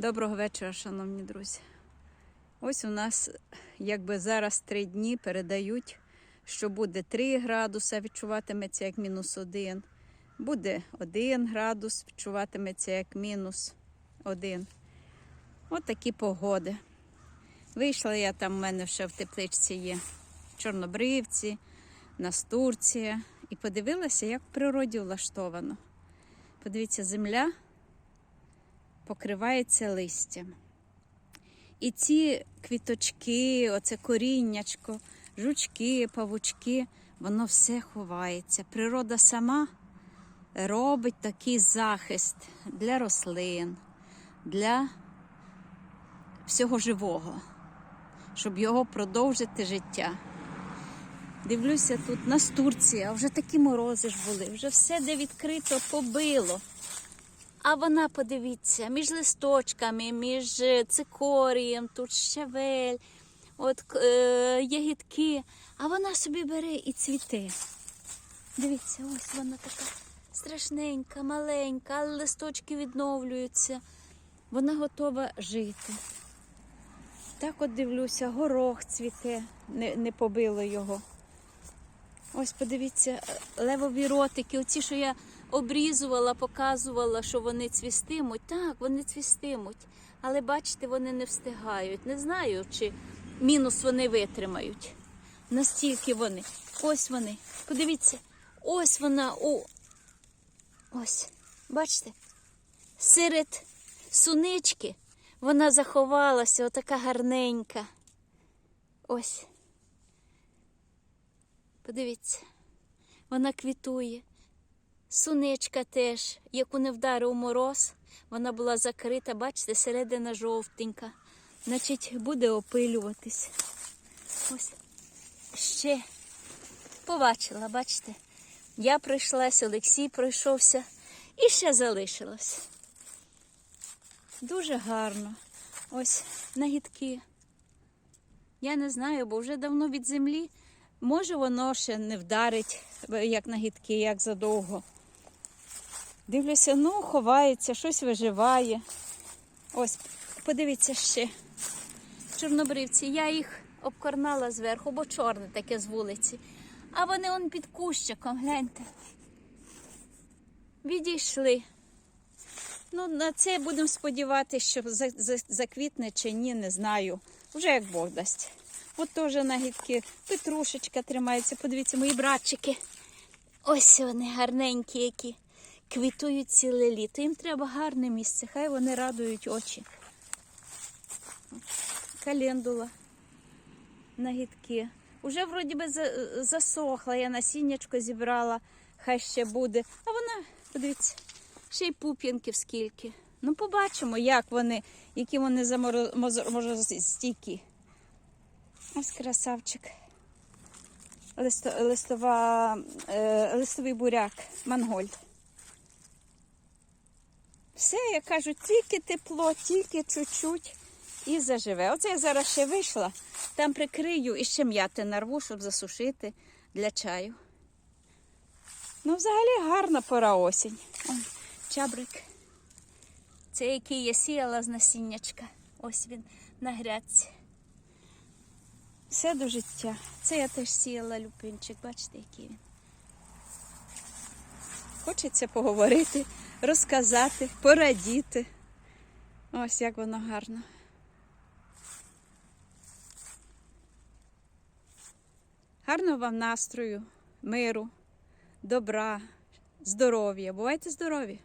Доброго вечора, шановні друзі. Ось у нас, якби зараз три дні передають, що буде 3 градуса, відчуватиметься як мінус 1. Буде 1 градус, відчуватиметься як мінус 1. От такі погоди. Вийшла я там, в мене ще в тепличці є чорнобривці, настурція. І подивилася, як в природі влаштовано. Подивіться, земля покривається листям. І ці квіточки, оце коріннячко, жучки, павучки, воно все ховається. Природа сама робить такий захист для рослин, для всього живого, щоб його продовжити життя. Дивлюся, тут настурція, вже такі морози ж були, вже все де відкрито побило. А вона, подивіться, між листочками, між е, цикорієм, тут щавель, от е, ягідки, а вона собі бере і цвіте. Дивіться, ось вона така страшненька, маленька, але листочки відновлюються. Вона готова жити. Так от дивлюся, горох цвіте, не, не побило його. Ось подивіться, левові ротики, оці, що я обрізувала, показувала, що вони цвістимуть. Так, вони цвістимуть. Але бачите, вони не встигають. Не знаю, чи мінус вони витримають. Настільки вони. Ось вони. Подивіться, ось вона. О. Ось. Бачите? Серед сунички вона заховалася, отака гарненька. Ось. Подивіться, вона квітує. Суничка теж, яку не вдарив мороз, вона була закрита, бачите, середина жовтенька. Значить, буде опилюватись. Ось ще побачила, бачите? Я пройшлась, Олексій пройшовся і ще залишилось. Дуже гарно. Ось нагідки. Я не знаю, бо вже давно від землі. Може, воно ще не вдарить, як нагідки, як задовго. Дивлюся, ну, ховається, щось виживає. Ось, подивіться ще. Чорнобривці, я їх обкорнала зверху, бо чорне таке з вулиці. А вони он під кущиком, гляньте. Відійшли. Ну, на це будемо сподіватися, що за- за- заквітне чи ні, не знаю. Вже як Бог дасть. От теж нагідки, петрушечка тримається. Подивіться, мої братчики. Ось вони гарненькі, які квітують ціле літо. Їм треба гарне місце, хай вони радують очі. Календула, нагідки. Уже вроді би засохла, я насіннячко зібрала, хай ще буде. А вона, подивіться, ще й пуп'янків скільки. Ну, побачимо, як вони, які вони заморозостійкі. Ось красавчик. Листо, листова, е, листовий буряк, мангольд. Все, як кажуть, тільки тепло, тільки чуть-чуть і заживе. Оце я зараз ще вийшла, там прикрию і ще м'яти нарву, щоб засушити для чаю. Ну, взагалі гарна пора осінь. Он, чабрик. Це який я сіяла з насіннячка. Ось він на грядці. Все до життя. Це я теж сіяла люпинчик, бачите, який він. Хочеться поговорити, розказати, порадіти. Ось як воно гарно. Гарного вам настрою, миру, добра, здоров'я. Бувайте здорові!